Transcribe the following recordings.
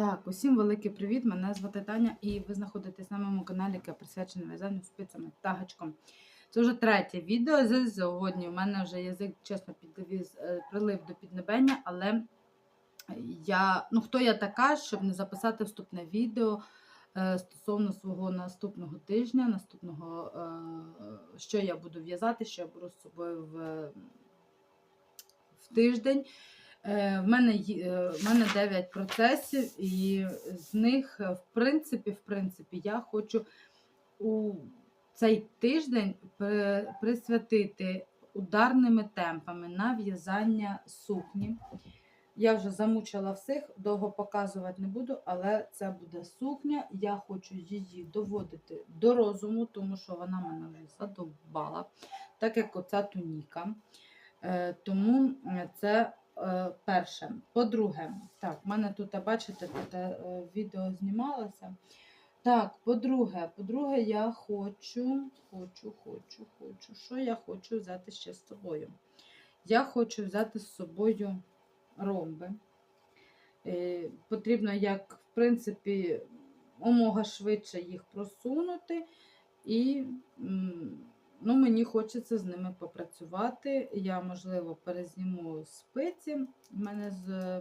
Так, усім великий привіт! Мене звати Таня, і ви знаходитесь на моєму каналі, яке присвячене в'язанню спицями та гачком. Це вже третє відео з сьогодні. У мене вже язик, чесно, підвіз, е, прилив до піднебення, але я, ну, хто я така, щоб не записати вступне відео е, стосовно свого наступного тижня, наступного, е, що я буду в'язати, що я беру з собою в, в тиждень. Е, В мене, е, в мене 9 процесів, і з них, е, в принципі, в принципі, я хочу у цей тиждень присвятити ударними темпами на в'язання сукні. Я вже замучила всіх, довго показувати не буду, але це буде сукня. Я хочу її доводити до розуму, тому що вона мене вже задовбала, так як оця туніка. Тому це перше. По-друге, так, в мене тут, бачите, тут е, відео знімалося. Так, по-друге, по-друге, я хочу, хочу, хочу, хочу. Що я хочу взяти ще з собою? Я хочу взяти з собою ромби. Е, Потрібно, як, в принципі, омога швидше їх просунути. І ну, мені хочеться з ними попрацювати. Я, можливо, перезніму спиці, в мене з,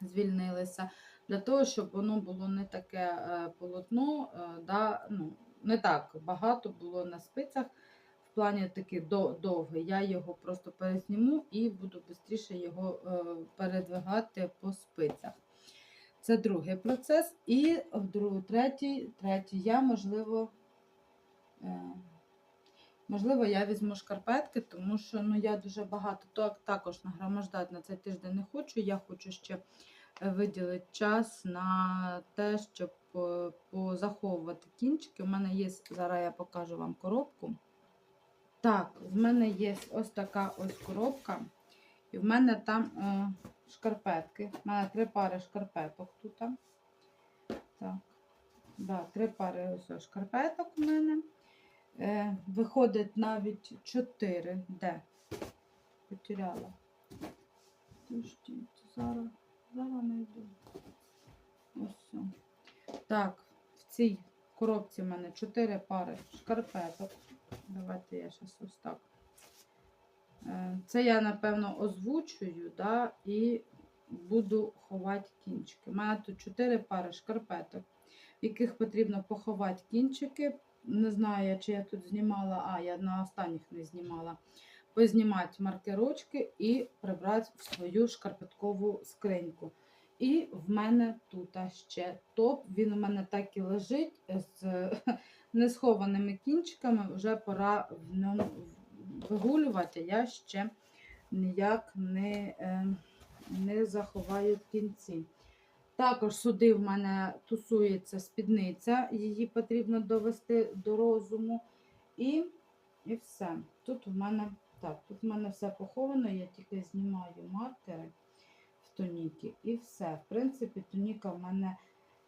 звільнилися, для того, щоб воно було не таке е, полотно, е, да, ну, не так багато було на спицях. В плані такий до- довгий. Я його просто перезніму і буду швидше його е, передвигати по спицях. Це другий процес. І в другу, третій, третій я, можливо, можливо, я візьму шкарпетки, тому що ну, я дуже багато так, також нагромождати на цей тиждень не хочу. Я хочу ще е, виділити час на те, щоб е, позаховувати кінчики. У мене є, зараз я покажу вам коробку. Так, в мене є ось така ось коробка. І в мене там е, шкарпетки. У мене три пари шкарпеток тут. Так, да, три пари ось шкарпеток у мене. Е, виходить навіть чотири. Де? Потеряла. Подождіть, зараз, зараз знайду. Ось. Так, в цій коробці в мене чотири пари шкарпеток. Давайте я зараз ось так. Е, Це я, напевно, озвучую, да, і буду ховати кінчики. У мене тут 4 пари шкарпеток, в яких потрібно поховати кінчики. Не знаю, чи я тут знімала, а я на останніх не знімала. Познімати маркерочки і прибрати в свою шкарпеткову скриньку. І в мене тут ще топ. Він у мене так і лежить з несхованими кінчиками. Вже пора в ньому вигулювати. Я ще ніяк не, е, не заховаю кінці. Також сюди в мене тусується спідниця, її потрібно довести до розуму. І, і все. Тут в мене так, тут в мене все поховано, я тільки знімаю маркери в тоніки і все. В принципі, тоніка в мене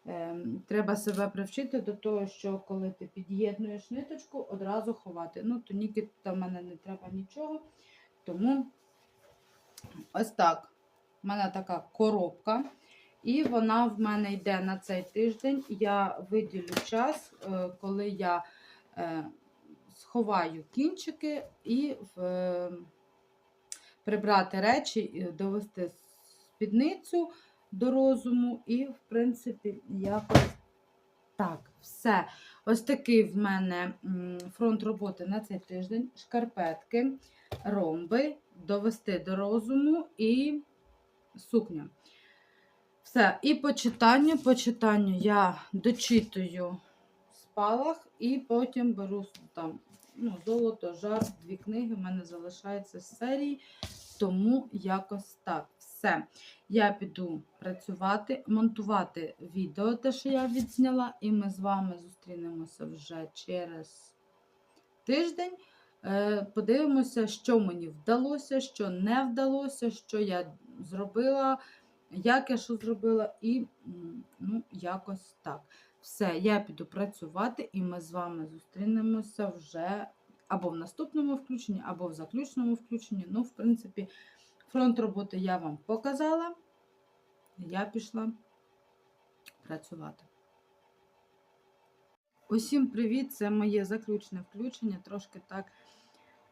е, треба себе привчити до того, що коли ти під'єднуєш ниточку, одразу ховати. Ну, тоніки тут в мене не треба нічого. Тому ось так. У мене така коробка. І вона в мене йде на цей тиждень. Я виділю час, е, коли я е, сховаю кінчики і е, прибрати речі, довести спідницю до розуму. І, в принципі, якось так, все. Ось такий в мене фронт роботи на цей тиждень. Шкарпетки, ромби, довести до розуму і сукня. Все, і по читанню, по читанню я дочитую спалах і потім беру там ну, золото, жар, дві книги. в мене залишається з серії, тому якось так. Все. Я піду працювати, монтувати відео, те, що я відзняла, і ми з вами зустрінемося вже через тиждень. Е, Подивимося, що мені вдалося, що не вдалося, що я зробила, як я що зробила, і ну, якось так. Все, я піду працювати, і ми з вами зустрінемося вже або в наступному включенні, або в заключному включенні. Ну, в принципі, фронт роботи я вам показала. Я пішла працювати. Усім привіт! Це моє заключне включення. Трошки так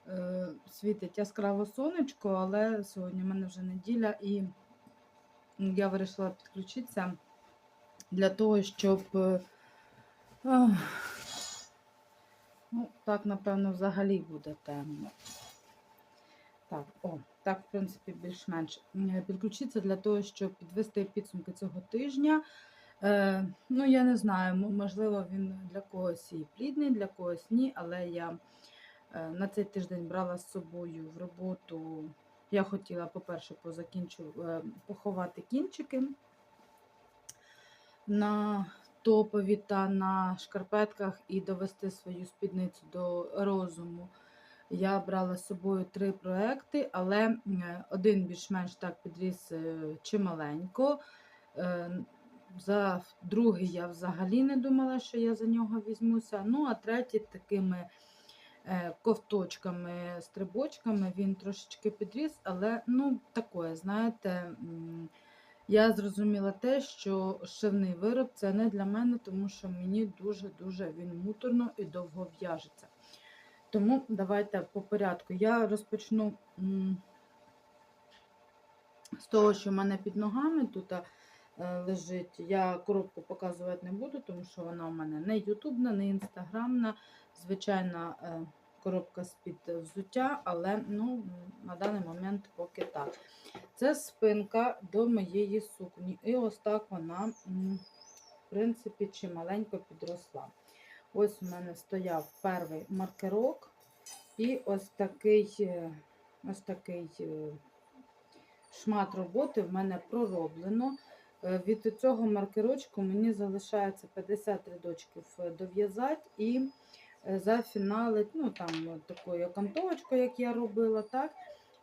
е, світить яскраво сонечко, але сьогодні в мене вже неділя і я вирішила підключитися для того, щоб. е, ну, так, напевно, взагалі буде темно. Так, о, так, в принципі, більш-менш підключитися для того, щоб підвести підсумки цього тижня. Е, ну, я не знаю, можливо, він для когось і плідний, для когось ні, але я е, на цей тиждень брала з собою в роботу. Я хотіла, по-перше, е, поховати кінчики на топові та на шкарпетках і довести свою спідницю до розуму. Я брала з собою три проекти, але е, один більш-менш так підріс е, чималенько. За другий я взагалі не думала, що я за нього візьмуся. Ну, а третій такими ковточками, стрибочками він трошечки підріс, але ну, таке, знаєте, я зрозуміла те, що шивний вироб це не для мене, тому що мені дуже-дуже він муторно і довго в'яжеться. Тому давайте по порядку. Я розпочну з того, що в мене під ногами тут е, лежить. Я коробку показувати не буду, тому що вона у мене не ютубна, не інстаграмна. Звичайна е, коробка з-під взуття, але ну, на даний момент поки так. Це спинка до моєї сукні. І ось так вона, в принципі, чималенько підросла. Ось у мене стояв перший маркерок, і ось такий, е, ось такий е, шмат роботи в мене пророблено. Е, Від цього маркерочку мені залишається 50 рядочків е, дов'язати і е, зафіналить, ну там такою окантовочкою, як я робила, так.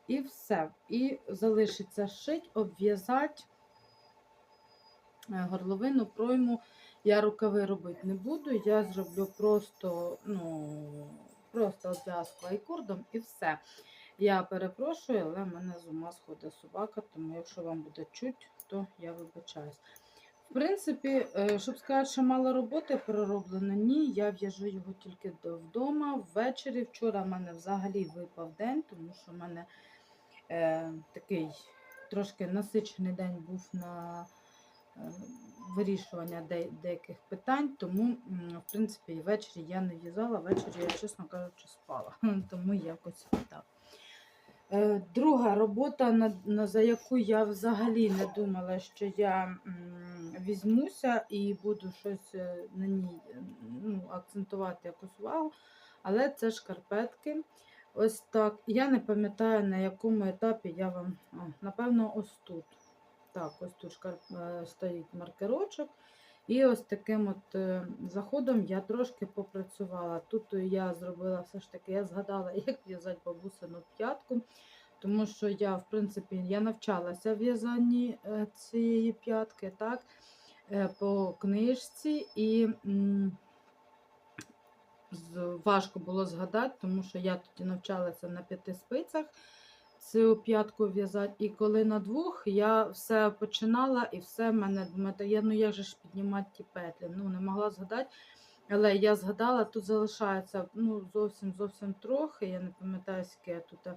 І все. І залишиться шить, обв'язати горловину, пройму. Я рукави робити не буду, я зроблю просто, ну, просто обв'язку айкордом і все. Я перепрошую, але в мене з ума сходить собака, тому якщо вам буде чуть, то я вибачаюсь. В принципі, е, щоб сказати, що мало роботи пророблено, ні, я в'яжу його тільки вдома. Ввечері вчора в мене взагалі випав день, тому що в мене е, такий трошки насичений день був на е, вирішування де- деяких питань, тому, в принципі, і ввечері я не в'язала, ввечері я, чесно кажучи, спала. Тому якось так. Е, Друга робота, за яку я взагалі не думала, що я візьмуся і буду щось е, на ній ну, акцентувати якусь увагу, але це шкарпетки. Ось так. Я не пам'ятаю, на якому етапі я вам. О, напевно, ось тут. Так, ось тут шкарп... е, стоїть маркерочок. І ось таким от е, заходом я трошки попрацювала. Тут я зробила все ж таки, я згадала, як в'язати бабусину п'ятку, тому що я, в принципі, я навчалася в'язанні е, цієї п'ятки, так, е, по книжці, і важко було згадати, тому що я тоді навчалася на п'яти спицях п'ятку в'язати. І коли на двох я все починала і все мене думаю, я ну як же ж піднімати ті петлі? Ну не могла згадати. Але я згадала, тут залишається ну, зовсім зовсім трохи. Я не пам'ятаю, скільки тут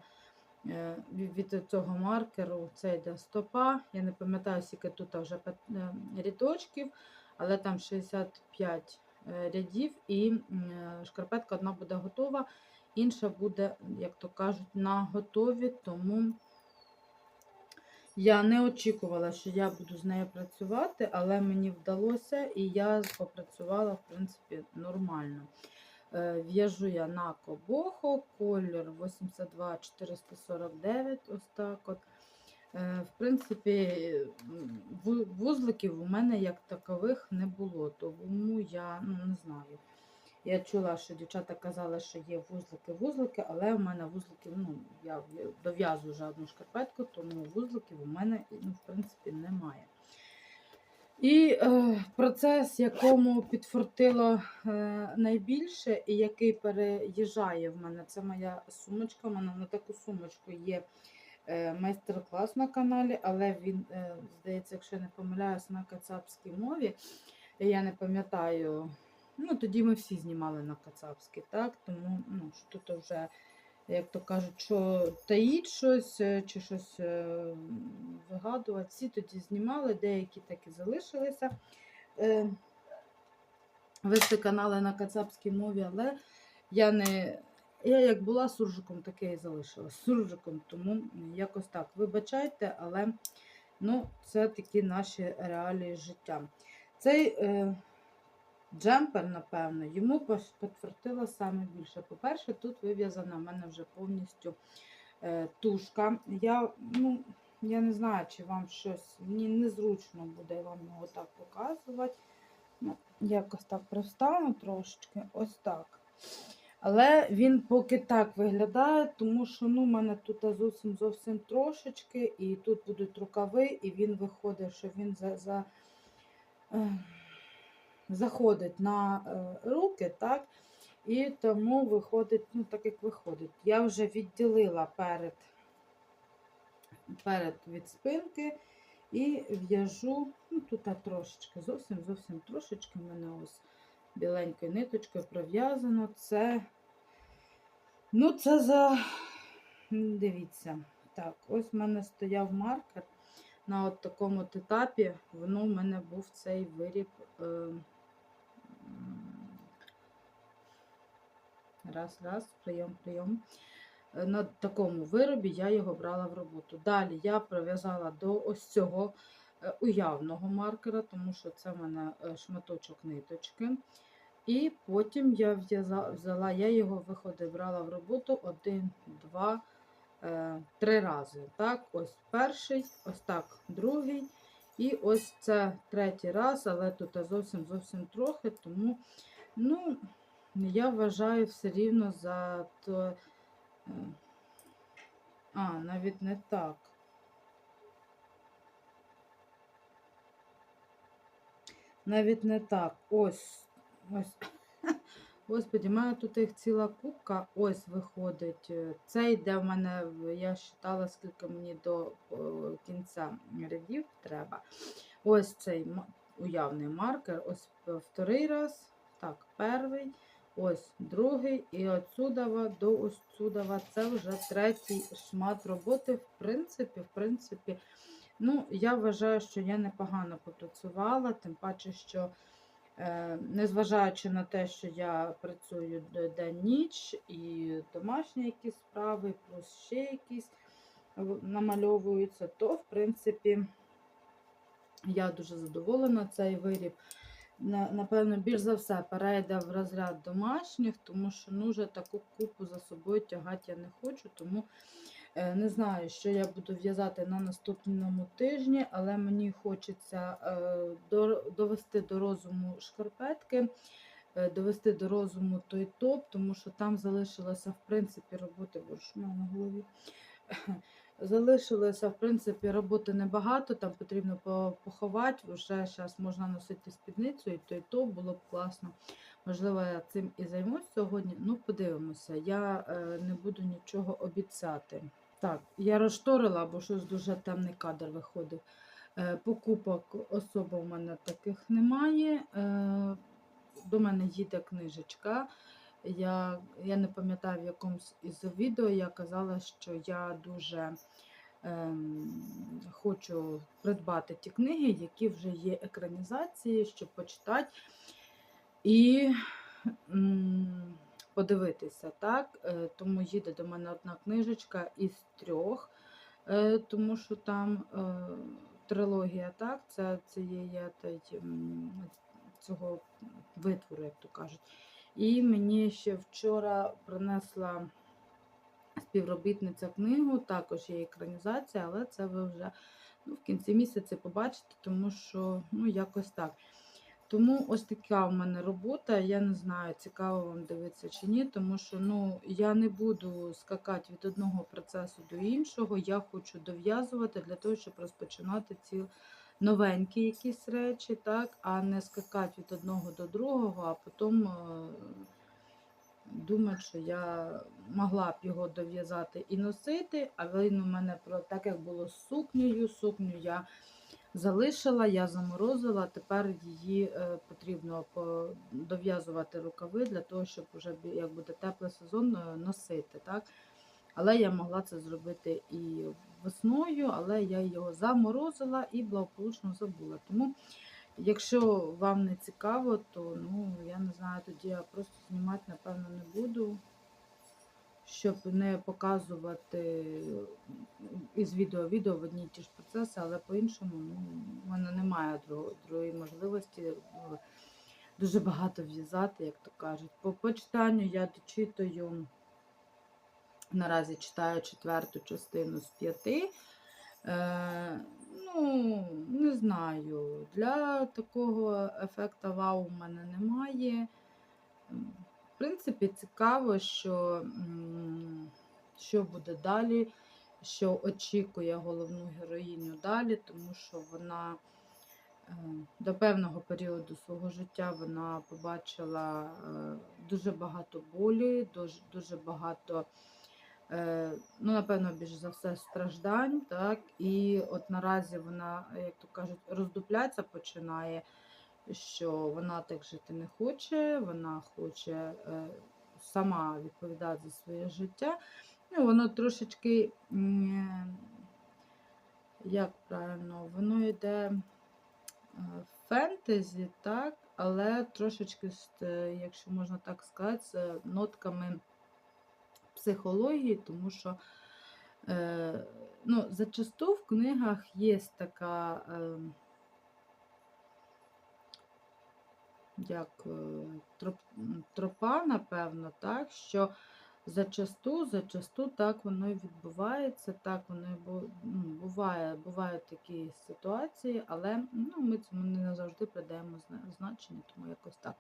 е, від цього маркеру це йде стопа. Я не пам'ятаю, скільки тут вже е, рядочків, але там 65 е, рядів, і шкарпетка одна буде готова, інша буде, як то кажуть, на готові. Тому я не очікувала, що я буду з нею працювати, але мені вдалося, і я попрацювала, в принципі, нормально. Е, В'яжу я на кобохо, колір 82449, ось так от. Е, В принципі, вузликів у мене як такових не було, тому я ну, не знаю. Я чула, що дівчата казали, що є вузлики-вузлики, але в мене вузликів, ну, я дов'язую вже одну шкарпетку, тому вузликів у мене, ну, в принципі, немає. І е, процес, якому підфортило е, найбільше, і який переїжджає в мене, це моя сумочка. У мене на таку сумочку є е, майстер-клас на каналі, але він, е, здається, якщо я не помиляюсь, на кацапській мові. Я не пам'ятаю. Ну, тоді ми всі знімали на Кацапській, так? Тому ну, що тут вже, як то кажуть, що таїть щось е, чи щось е, вигадувати. Всі тоді знімали, деякі так і залишилися. Е, вести канали на кацапській мові, але я не. Я як була суржиком, таке і залишилась суржиком, тому якось так. Вибачайте, але ну, це такі наші реалії життя. Цей е, джемпер, напевно, йому підтвердило саме більше. По-перше, тут вив'язана в мене вже повністю е, тушка. Я, ну, я не знаю, чи вам щось мені незручно буде вам його так показувати. Ну, якось так пристану трошечки, ось так. Але він поки так виглядає, тому що ну, в мене тут зовсім зовсім трошечки, і тут будуть рукави, і він виходить, що він за, за, е, заходить на е, руки, так? І тому виходить, ну, так як виходить. Я вже відділила перед, перед від спинки і в'яжу, ну, тут трошечки, зовсім зовсім трошечки в мене ось біленькою ниточкою пров'язано. Це, ну, це за, дивіться, так, ось в мене стояв маркер на от такому етапі, воно в мене був цей виріб. Е, раз, раз, прийом, прийом. Е, На такому виробі я його брала в роботу. Далі я прив'язала до ось цього е, уявного маркера, тому що це в мене е, шматочок ниточки. І потім я взяла, я його виходи брала в роботу один, два, три рази. Так, ось перший, ось так другий. І ось це третій раз, але тут зовсім зовсім трохи, тому ну, я вважаю все рівно за то. е, А, навіть не так. Навіть не так. Ось. Ось. Господі, мене тут їх ціла кубка. Ось виходить. е, Це йде в мене, я вважала, скільки мені до е, кінця рядів треба. Ось цей уявний маркер. Ось вторий раз. Так, перший. Ось другий. І отсюдова до ось сюдова. Це вже третій шмат роботи. В принципі, в принципі, ну, я вважаю, що я непогано попрацювала, тим паче, що. Е, Незважаючи на те, що я працюю день-ніч і домашні якісь справи, плюс ще якісь намальовуються, то в принципі я дуже задоволена цей виріб. На- Напевно, більш за все перейде в розряд домашніх, тому що ну, вже таку купу за собою тягати я не хочу, тому Е, Не знаю, що я буду в'язати на наступному тижні, але мені хочеться е, до- довести до розуму шкарпетки, е, довести до розуму той топ, тому що там залишилося, в принципі, роботи, бо ж на голові. Залишилося, в принципі, роботи небагато, там потрібно поховати, вже зараз можна носити спідницю, і той топ було б класно. Можливо, я цим і займусь сьогодні. Ну, подивимося. Я е, не буду нічого обіцяти. Так, я розшторила, бо щось дуже темний кадр виходив. Е, покупок особо в мене таких немає. Е, до мене їде книжечка. Я, я не пам'ятаю, в якомусь із відео я казала, що я дуже ем, хочу придбати ті книги, які вже є екранізації, щоб почитати і м, подивитися. так. Е, Тому їде до мене одна книжечка із трьох, е, тому що там е, трилогія, так, це та й, м, цього витвору, як то кажуть. І мені ще вчора принесла співробітниця книгу, також є екранізація, але це ви вже ну, в кінці місяця побачите, тому що ну, якось так. Тому ось така в мене робота. Я не знаю, цікаво вам дивитися чи ні, тому що ну, я не буду скакати від одного процесу до іншого. Я хочу дов'язувати для того, щоб розпочинати ці новенькі якісь речі, так, а не скакати від одного до другого, а потім е, думати, що я могла б його дов'язати і носити, але він у мене про так як було з сукнею. Сукню я залишила, я заморозила. Тепер її е, потрібно по- дов'язувати рукави для того, щоб вже як буде теплий сезон е, носити. Так? Але я могла це зробити і весною, але я його заморозила і благополучно забула. Тому, якщо вам не цікаво, то ну, я не знаю, тоді я просто знімати, напевно, не буду, щоб не показувати із відео відео в одні ті ж процеси, але по-іншому ну, в мене немає другої можливості. ну, Дуже багато в'язати, як то кажуть. По, по читанню я дочитую. Наразі читаю четверту частину з п'яти. Е, ну, не знаю. Для такого ефекту вау у мене немає. В принципі, цікаво, що, що буде далі, що очікує головну героїню далі, тому що вона е, до певного періоду свого життя вона побачила е, дуже багато болі, дуже, дуже багато ну, напевно, більш за все страждань, так, і от наразі вона, як то кажуть, роздупляться починає, що вона так жити не хоче, вона хоче е, сама відповідати за своє життя. Ну, воно трошечки, як правильно, воно йде е, фентезі, так, але трошечки, е, якщо можна так сказати, з нотками психології, тому що е, ну, зачасту в книгах є така е, як е, троп, тропа, напевно, так, що зачасту, зачасту так воно і відбувається, так воно і ну, буває, бувають такі ситуації, але ну, ми цьому не завжди придаємо значення, тому якось так.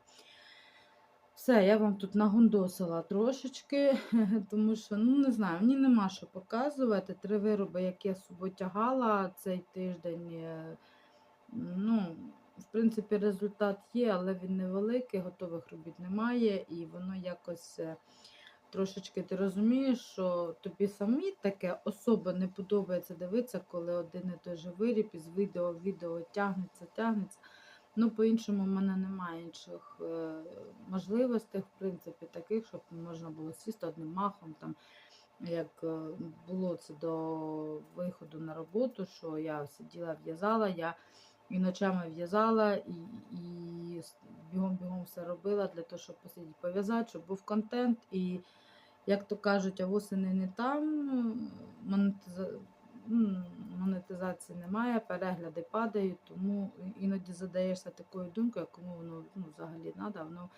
Все, я вам тут нагундосила трошечки, тому що, ну не знаю, мені нема що показувати. Три вироби, які я з собою тягала цей тиждень. е, Ну, в принципі, результат є, але він невеликий, готових робіт немає, і воно якось е, трошечки ти розумієш, що тобі самі таке особо не подобається дивитися, коли один і той же виріб із відео в відео тягнеться, тягнеться. Ну, по-іншому в мене немає інших е, можливостей, в принципі, таких, щоб можна було сісти одним махом, там, як е, було це до виходу на роботу, що я сиділа, в'язала, я і ночами в'язала, і, бігом-бігом все робила для того, щоб посидіти пов'язати, щоб був контент. І, як то кажуть, а восени не там, монетизації немає, перегляди падають, тому іноді задаєшся такою думкою, кому воно ну, взагалі треба. Воно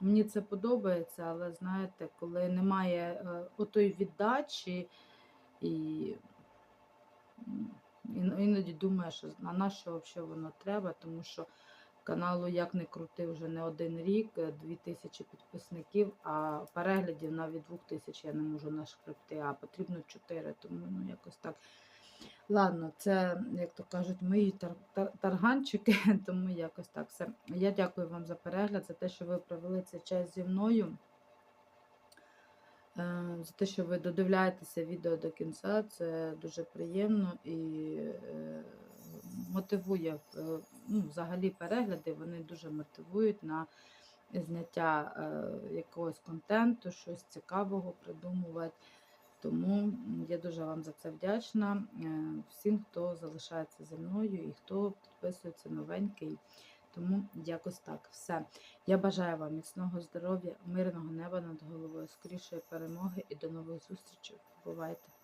мені це подобається, але знаєте, коли немає е, отої віддачі і іноді думаєш, на на що взагалі воно треба, тому що каналу як не крути вже не один рік, е, дві тисячі підписників, а переглядів навіть двох тисяч я не можу нашкребти, а потрібно чотири, тому ну якось так. Ладно, це, як то кажуть, мої тар- тар- тарганчики, тому якось так все. Я дякую вам за перегляд, за те, що ви провели цей час зі мною. Е, За те, що ви додивляєтеся відео до кінця, це дуже приємно і е, мотивує е, ну, взагалі перегляди, вони дуже мотивують на зняття якогось контенту, щось цікавого придумувати. Тому я дуже вам за це вдячна. е, Всім, хто залишається зі мною і хто підписується новенький. Тому якось так. Все. Я бажаю вам міцного здоров'я, мирного неба над головою, скорішої перемоги і до нових зустрічей. Бувайте!